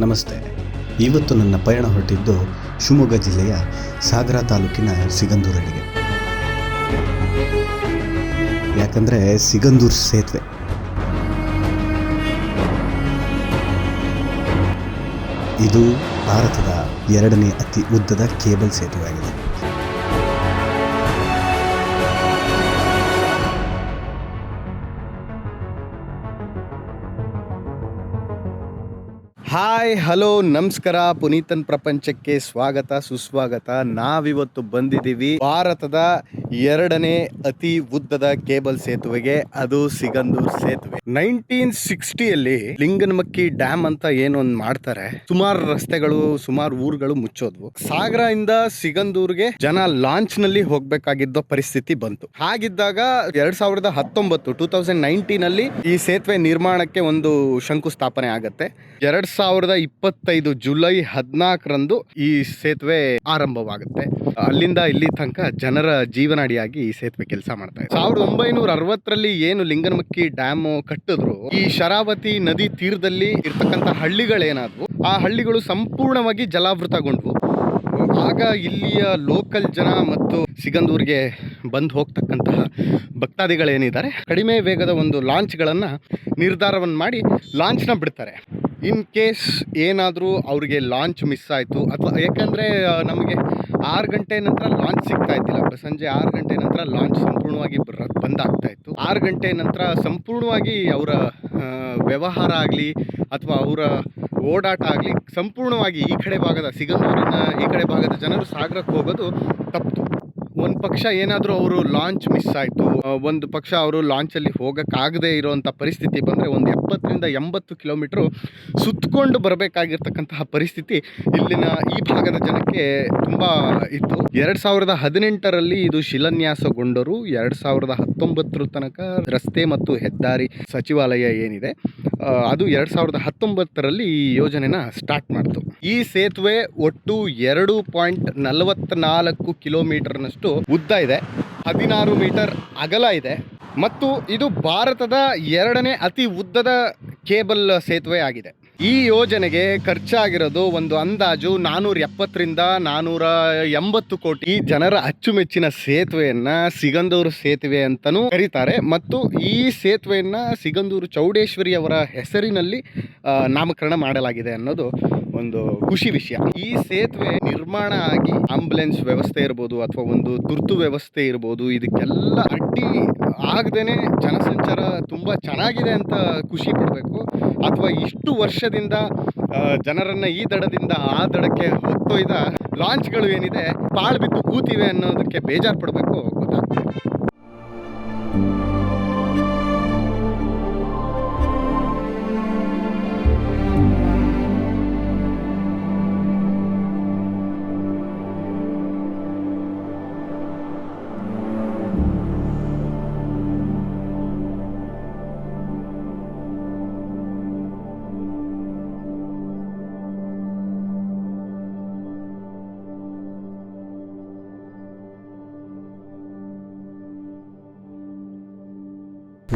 ನಮಸ್ತೆ. ಇವತ್ತು ನನ್ನ ಪಯಣ ಹೊರಟಿದ್ದು ಶಿವಮೊಗ್ಗ ಜಿಲ್ಲೆಯ ಸಾಗರ ತಾಲೂಕಿನ ಸಿಗಂದೂರಡಿಗೆ ಯಾಕಂದರೆ ಸಿಗಂದೂರು ಸೇತುವೆ. ಇದು ಭಾರತದ ಎರಡನೇ ಅತಿ ಉದ್ದದ ಕೇಬಲ್ ಸೇತುವೆಯಾಗಿದೆ ಹಾಯ್, ಹಲೋ, ನಮಸ್ಕಾರ. ಪುನೀತನ್ ಪ್ರಪಂಚಕ್ಕೆ ಸ್ವಾಗತ, ಸುಸ್ವಾಗತ. ನಾವಿವತ್ತು ಬಂದಿದ್ದೀವಿ ಭಾರತದ ಎರಡನೇ ಅತಿ ಉದ್ದದ ಕೇಬಲ್ ಸೇತುವೆಗೆ. ಅದು ಸಿಗಂದೂರ್ ಸೇತುವೆ. ನೈನ್ಟೀನ್ ಸಿಕ್ಸ್ಟಿಯಲ್ಲಿ ಲಿಂಗನಮಕ್ಕಿ ಡ್ಯಾಮ್ ಅಂತ ಏನೊಂದು ಮಾಡ್ತಾರೆ. ಸುಮಾರು ರಸ್ತೆಗಳು, ಸುಮಾರು ಊರುಗಳು ಮುಚ್ಚೋದ್ವು. ಸಾಗರ ಇಂದ ಸಿಗಂದೂರ್ಗೆ ಜನ ಲಾಂಚ್ನಲ್ಲಿ ಹೋಗ್ಬೇಕಾಗಿದ್ದ ಪರಿಸ್ಥಿತಿ ಬಂತು. ಹಾಗಿದ್ದಾಗ ಎರಡ್ ಸಾವಿರದ ಹತ್ತೊಂಬತ್ತು, ಟೂ ತೌಸಂಡ್ ನೈನ್ಟೀನ್ ಅಲ್ಲಿ ಈ ಸೇತುವೆ ನಿರ್ಮಾಣಕ್ಕೆ ಒಂದು ಶಂಕುಸ್ಥಾಪನೆ ಆಗತ್ತೆ. ಎರಡ್ ಸಾವಿರದ ಇಪ್ಪತ್ತೈದು ಜುಲೈ ಹದಿನಾಲ್ಕರಂದು ಈ ಸೇತುವೆ ಆರಂಭವಾಗುತ್ತೆ. ಅಲ್ಲಿಂದ ಇಲ್ಲಿ ತನಕ ಜನರ ಜೀವನಾಡಿಯಾಗಿ ಈ ಸೇತುವೆ ಕೆಲಸ ಮಾಡ್ತಾ ಇದೆ. ಸಾವಿರದ ಒಂಬೈನೂರ ಅರವತ್ತರಲ್ಲಿ ಏನು ಲಿಂಗನಮಕ್ಕಿ ಡ್ಯಾಮ್ ಕಟ್ಟಿದ್ರು, ಈ ಶರಾವತಿ ನದಿ ತೀರದಲ್ಲಿ ಇರ್ತಕ್ಕಂಥ ಹಳ್ಳಿಗಳೇನಾದ್ವು, ಆ ಹಳ್ಳಿಗಳು ಸಂಪೂರ್ಣವಾಗಿ ಜಲಾವೃತಗೊಂಡ್ವು. ಆಗ ಇಲ್ಲಿಯ ಲೋಕಲ್ ಜನ ಮತ್ತು ಸಿಗಂದೂರಿಗೆ ಬಂದು ಹೋಗ್ತಕ್ಕಂತಹ ಭಕ್ತಾದಿಗಳೇನಿದ್ದಾರೆ, ಕಡಿಮೆ ವೇಗದ ಒಂದು ಲಾಂಚ್ಗಳನ್ನು ನಿರ್ಧಾರವನ್ನು ಮಾಡಿ ಲಾಂಚ್ನ ಬಿಡ್ತಾರೆ. ಇನ್ ಕೇಸ್ ಏನಾದರೂ ಅವ್ರಿಗೆ ಲಾಂಚ್ ಮಿಸ್ ಆಯಿತು, ಅಥವಾ ಯಾಕಂದರೆ ನಮಗೆ ಆರು ಗಂಟೆ ನಂತರ ಲಾಂಚ್ ಸಿಗ್ತಾ ಇದ್ದಿಲ್ಲ. ಸಂಜೆ ಆರು ಗಂಟೆ ನಂತರ ಲಾಂಚ್ ಸಂಪೂರ್ಣವಾಗಿ ಬಂದಾಗ್ತಾ ಇತ್ತು. ಆರು ಗಂಟೆ ನಂತರ ಸಂಪೂರ್ಣವಾಗಿ ಅವರ ವ್ಯವಹಾರ ಆಗಲಿ, ಅಥವಾ ಅವರ ಓಡಾಟ ಆಗಲಿ, ಸಂಪೂರ್ಣವಾಗಿ ಈ ಕಡೆ ಭಾಗದ, ಸಿಗಂದೂರಿನ ಈ ಕಡೆ ಭಾಗದ ಜನರು ಸಾಗರಕ್ಕೆ ಹೋಗೋದು ಒಂದು ಪಕ್ಷ ಏನಾದರೂ ಅವರು ಲಾಂಚ್ ಮಿಸ್ ಆಯಿತು ಒಂದು ಪಕ್ಷ ಅವರು ಲಾಂಚಲ್ಲಿ ಹೋಗೋಕ್ಕಾಗದೇ ಇರೋವಂಥ ಪರಿಸ್ಥಿತಿ ಬಂದರೆ ಒಂದು ಎಪ್ಪತ್ತರಿಂದ ಎಂಬತ್ತು ಕಿಲೋಮೀಟ್ರು ಸುತ್ತಕೊಂಡು ಬರಬೇಕಾಗಿರ್ತಕ್ಕಂತಹ ಪರಿಸ್ಥಿತಿ ಇಲ್ಲಿನ ಈ ಭಾಗದ ಜನಕ್ಕೆ ತುಂಬ ಇತ್ತು. ಎರಡು ಸಾವಿರದ ಹದಿನೆಂಟರಲ್ಲಿ ಇದು ಶಿಲಾನ್ಯಾಸಗೊಂಡರು, ಎರಡು ಸಾವಿರದ ಹತ್ತೊಂಬತ್ತರ ತನಕ ರಸ್ತೆ ಮತ್ತು ಹೆದ್ದಾರಿ ಸಚಿವಾಲಯ ಏನಿದೆ ಅದು ಎರಡು ಸಾವಿರದ ಹತ್ತೊಂಬತ್ತರಲ್ಲಿ ಈ ಯೋಜನೆನ ಸ್ಟಾರ್ಟ್ ಮಾಡ್ತು. ಈ ಸೇತುವೆ ಒಟ್ಟು ಎರಡು ಪಾಯಿಂಟ್ ನಲವತ್ನಾಲ್ಕು ಕಿಲೋಮೀಟರ್ನಷ್ಟು ಉದ್ದ ಇದೆ. ಹದಿನಾರು ಮೀಟರ್ ಅಗಲ ಇದೆ. ಮತ್ತು ಇದು ಭಾರತದ ಎರಡನೇ ಅತಿ ಉದ್ದದ ಕೇಬಲ್ ಸೇತುವೆ ಆಗಿದೆ. ಈ ಯೋಜನೆಗೆ ಖರ್ಚಾಗಿರೋದು ಒಂದು ಅಂದಾಜು ನಾನೂರ ಎಪ್ಪತ್ತರಿಂದ ನಾನೂರ ಎಂಬತ್ತು ಕೋಟಿ ಜನರ ಅಚ್ಚುಮೆಚ್ಚಿನ ಸೇತುವೆಯನ್ನ ಸಿಗಂದೂರು ಸೇತುವೆ ಅಂತಲೂ ಕರೀತಾರೆ. ಮತ್ತು ಈ ಸೇತುವೆಯನ್ನ ಸಿಗಂದೂರು ಚೌಡೇಶ್ವರಿ ಅವರ ಹೆಸರಿನಲ್ಲಿ ನಾಮಕರಣ ಮಾಡಲಾಗಿದೆ ಅನ್ನೋದು ಒಂದು ಖುಷಿ ವಿಷಯ. ಈ ಸೇತುವೆ ನಿರ್ಮಾಣ ಆಗಿ ಆಂಬುಲೆನ್ಸ್ ವ್ಯವಸ್ಥೆ ಇರ್ಬೋದು ಅಥವಾ ಒಂದು ತುರ್ತು ವ್ಯವಸ್ಥೆ ಇರ್ಬೋದು, ಇದಕ್ಕೆಲ್ಲ ಅಡ್ಡಿ ಆಗದೇನೆ ಜನಸಂಚಾರ ತುಂಬ ಚೆನ್ನಾಗಿದೆ ಅಂತ ಖುಷಿ ಪಡಬೇಕು. ಅಥವಾ ಇಷ್ಟು ವರ್ಷದಿಂದ ಜನರನ್ನು ಈ ದಡದಿಂದ ಆ ದಡಕ್ಕೆ ಹೊತ್ತೊಯ್ದ ಲಾಂಚ್ಗಳು ಏನಿದೆ, ಪಾಳು ಬಿದ್ದು ಕೂತಿವೆ ಅನ್ನೋದಕ್ಕೆ ಬೇಜಾರು ಪಡಬೇಕು. ಗೊತ್ತಾಗ್ತದೆ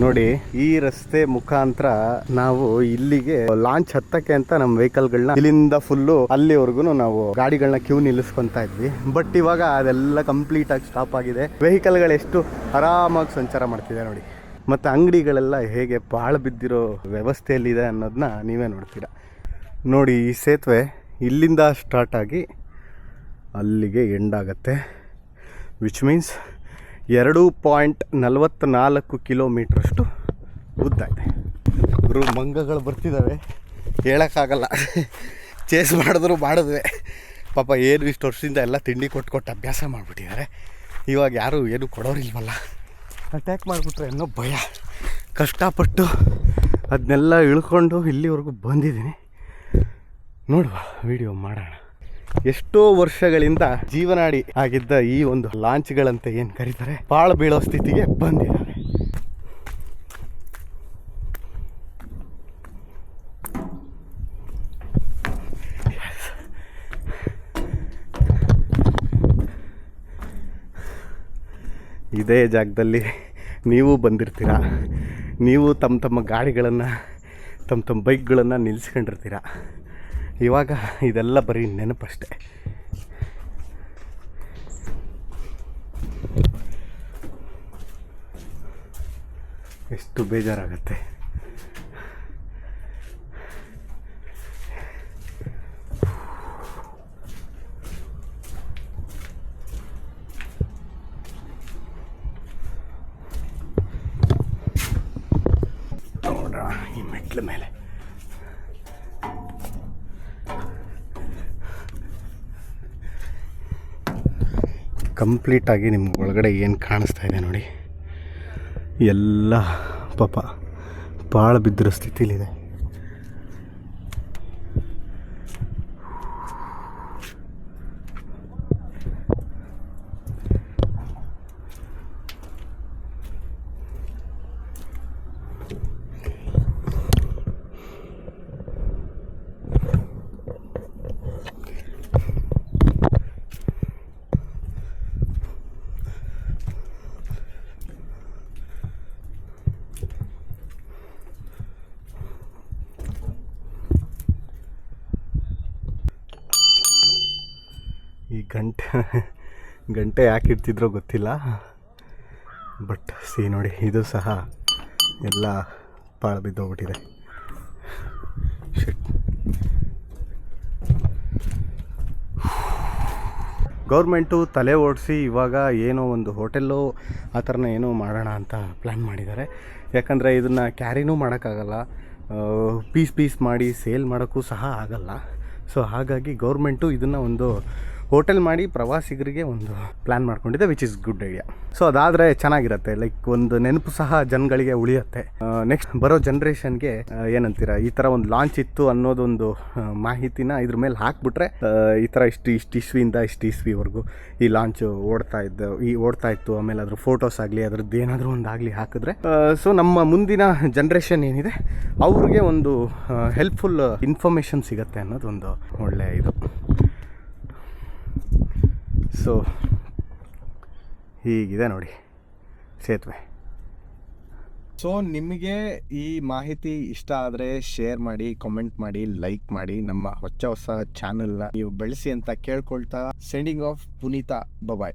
ನೋಡಿ, ಈ ರಸ್ತೆ ಮುಖಾಂತರ ನಾವು ಇಲ್ಲಿಗೆ ಲಾಂಚ್ ಹತ್ತಕ್ಕೆ ಅಂತ ನಮ್ಮ ವೆಹಿಕಲ್ಗಳನ್ನ ಇಲ್ಲಿಂದ ಫುಲ್ಲು ಅಲ್ಲಿವರೆಗೂ ನಾವು ಗಾಡಿಗಳನ್ನ ಕ್ಯೂ ನಿಲ್ಲಿಸ್ಕೊಂತ ಇದ್ವಿ. ಬಟ್ ಇವಾಗ ಅದೆಲ್ಲ ಕಂಪ್ಲೀಟ್ ಆಗಿ ಸ್ಟಾಪ್ ಆಗಿದೆ. ವೆಹಿಕಲ್ಗಳು ಎಷ್ಟು ಆರಾಮಾಗಿ ಸಂಚಾರ ಮಾಡ್ತಿದೆ ನೋಡಿ. ಮತ್ತು ಅಂಗಡಿಗಳೆಲ್ಲ ಹೇಗೆ ಬಾಳ ಬಿದ್ದಿರೋ ವ್ಯವಸ್ಥೆಯಲ್ಲಿದೆ ಅನ್ನೋದನ್ನ ನೀವೇ ನೋಡ್ತೀರಾ. ನೋಡಿ, ಈ ಸೇತುವೆ ಇಲ್ಲಿಂದ ಸ್ಟಾರ್ಟ್ ಆಗಿ ಅಲ್ಲಿಗೆ ಎಂಡ್ ಆಗುತ್ತೆ. ವಿಚ್ ಮೀನ್ಸ್ ಎರಡು ಪಾಯಿಂಟ್ ನಲವತ್ತ್ನಾಲ್ಕು ಕಿಲೋಮೀಟ್ರಷ್ಟು ಉದ್ದ ಇದೆ. ಗುರು ಮಂಗಗಳು ಬರ್ತಿದ್ದಾವೆ ಹೇಳೋಕ್ಕಾಗಲ್ಲ. ಚೇಸ್ ಮಾಡಿದ್ರು ಮಾಡಿದ್ವಿ. ಪಾಪ ಏನು ಇಷ್ಟು ವರ್ಷದಿಂದ ಎಲ್ಲ ತಿಂಡಿ ಕೊಟ್ಟು ಕೊಟ್ಟು ಅಭ್ಯಾಸ ಮಾಡಿಬಿಟ್ಟಿದ್ದಾರೆ. ಇವಾಗ ಯಾರೂ ಏನು ಕೊಡೋರಿಲ್ವಲ್ಲ. ಅಟ್ಯಾಕ್ ಮಾಡಿಬಿಟ್ರೆ ಅನ್ನೋ ಭಯ. ಕಷ್ಟಪಟ್ಟು ಅದನ್ನೆಲ್ಲ ಇಳ್ಕೊಂಡು ಇಲ್ಲಿವರೆಗೂ ಬಂದಿದ್ದೀನಿ. ನೋಡುವ ವಿಡಿಯೋ ಮಾಡೋಣ. ಎಷ್ಟೋ ವರ್ಷಗಳಿಂದ ಜೀವನಾಡಿ ಆಗಿದ್ದ ಈ ಒಂದು ಲಾಂಚ್ಗಳಂತ ಏನು ಕರೀತಾರೆ? ಪಾಳು ಬೀಳೋ ಸ್ಥಿತಿಗೆ ಬಂದಿದ್ದಾರೆ. ಇದೇ ಜಾಗದಲ್ಲಿ ನೀವು ಬಂದಿರ್ತೀರ? ನೀವು ತಮ್ಮ ತಮ್ಮ ಗಾಡಿಗಳನ್ನು, ತಮ್ಮ ತಮ್ಮ ಬೈಕ್ಗಳನ್ನು ನಿಲ್ಲಿಸ್ಕೊಂಡಿರ್ತೀರ ಇವಾಗ ಇದೆಲ್ಲ ಬರೀ ನೆನಪಷ್ಟೆ. ಎಷ್ಟು ಬೇಜಾರಾಗತ್ತೆ. ನೋಡೋಣ ಈ ಮೆಟ್ಲ ಮೇಲೆ. ಕಂಪ್ಲೀಟಾಗಿ ನಿಮ್ಗೆ ಒಳಗಡೆ ಏನು ಕಾಣಿಸ್ತಾ ಇದೆ ನೋಡಿ. ಎಲ್ಲ ಪಾಪ ಭಾಳ ಬಿದ್ದಿರೋ ಸ್ಥಿತಿಲಿದೆ. ಗಂಟೆ ಗಂಟೆ ಯಾಕೆ ಇಡ್ತಿದ್ರೋ ಗೊತ್ತಿಲ್ಲ. ಬಟ್ ಸಿ ನೋಡಿ, ಇದು ಸಹ ಎಲ್ಲ ಪಾಳ ಬಿದ್ದೋಗ್ಬಿಟ್ಟಿದೆ. ಶಿಟ್ ಗೌರ್ಮೆಂಟು ತಲೆ ಓಡಿಸಿ ಇವಾಗ ಏನೋ ಒಂದು ಹೋಟೆಲ್ಲು ಆ ಥರನ ಏನೋ ಮಾಡೋಣ ಅಂತ ಪ್ಲ್ಯಾನ್ ಮಾಡಿದ್ದಾರೆ. ಯಾಕಂದರೆ ಇದನ್ನು ಕ್ಯಾರಿನೂ ಮಾಡೋಕ್ಕಾಗಲ್ಲ. ಪೀಸ್ ಪೀಸ್ ಮಾಡಿ ಸೇಲ್ ಮಾಡೋಕ್ಕೂ ಸಹ ಆಗಲ್ಲ. ಸೊ ಹಾಗಾಗಿ ಗೌರ್ಮೆಂಟು ಇದನ್ನು ಒಂದು ಹೋಟೆಲ್ ಮಾಡಿ ಪ್ರವಾಸಿಗರಿಗೆ ಒಂದು ಪ್ಲ್ಯಾನ್ ಮಾಡ್ಕೊಂಡಿದ್ದೆ which is good idea so ಅದಾದರೆ ಚೆನ್ನಾಗಿರುತ್ತೆ. ಲೈಕ್ ಒಂದು ನೆನಪು ಸಹ ಜನಗಳಿಗೆ ಉಳಿಯುತ್ತೆ. ನೆಕ್ಸ್ಟ್ ಬರೋ ಜನ್ರೇಷನ್ಗೆ ಏನಂತೀರಾ, ಈ ಥರ ಒಂದು ಲಾಂಚ್ ಇತ್ತು ಅನ್ನೋದೊಂದು ಮಾಹಿತಿನ ಇದ್ರ ಮೇಲೆ ಹಾಕ್ಬಿಟ್ರೆ ಈ ಥರ ಇಷ್ಟು ಇಷ್ಟು ಇಸ್ವಿಯಿಂದ ಇಷ್ಟು ಇಸ್ವಿವರೆಗೂ ಈ ಲಾಂಚ್ ಓಡ್ತಾ ಇದ್ದ, ಈ ಓಡ್ತಾ ಇತ್ತು. ಆಮೇಲೆ ಅದ್ರ ಫೋಟೋಸ್ ಆಗಲಿ, ಅದ್ರದ್ದು ಏನಾದರೂ ಒಂದು ಆಗಲಿ ಹಾಕಿದ್ರೆ ಸೊ ನಮ್ಮ ಮುಂದಿನ ಜನ್ರೇಷನ್ ಏನಿದೆ, ಅವ್ರಿಗೆ ಒಂದು ಹೆಲ್ಪ್ಫುಲ್ ಇನ್ಫಾರ್ಮೇಷನ್ ಸಿಗತ್ತೆ ಅನ್ನೋದು ಒಂದು ಒಳ್ಳೆ ಇದು. ಸೊ, ಹೀಗಿದೆ ನೋಡಿ ಸೇತುವೆ. ಸೊ, ನಿಮಗೆ ಈ ಮಾಹಿತಿ ಇಷ್ಟ ಆದರೆ ಶೇರ್ ಮಾಡಿ ಕಾಮೆಂಟ್ ಮಾಡಿ ಲೈಕ್ ಮಾಡಿ, ನಮ್ಮ ಹೊಸ ಹೊಸ ಚಾನಲ್ನ ನೀವು ಬೆಳೆಸಿ ಅಂತ ಕೇಳ್ಕೊಳ್ತಾ ಸೆಂಡಿಂಗ್ ಆಫ್ ಪುನೀತಾ ಬಬಾಯ್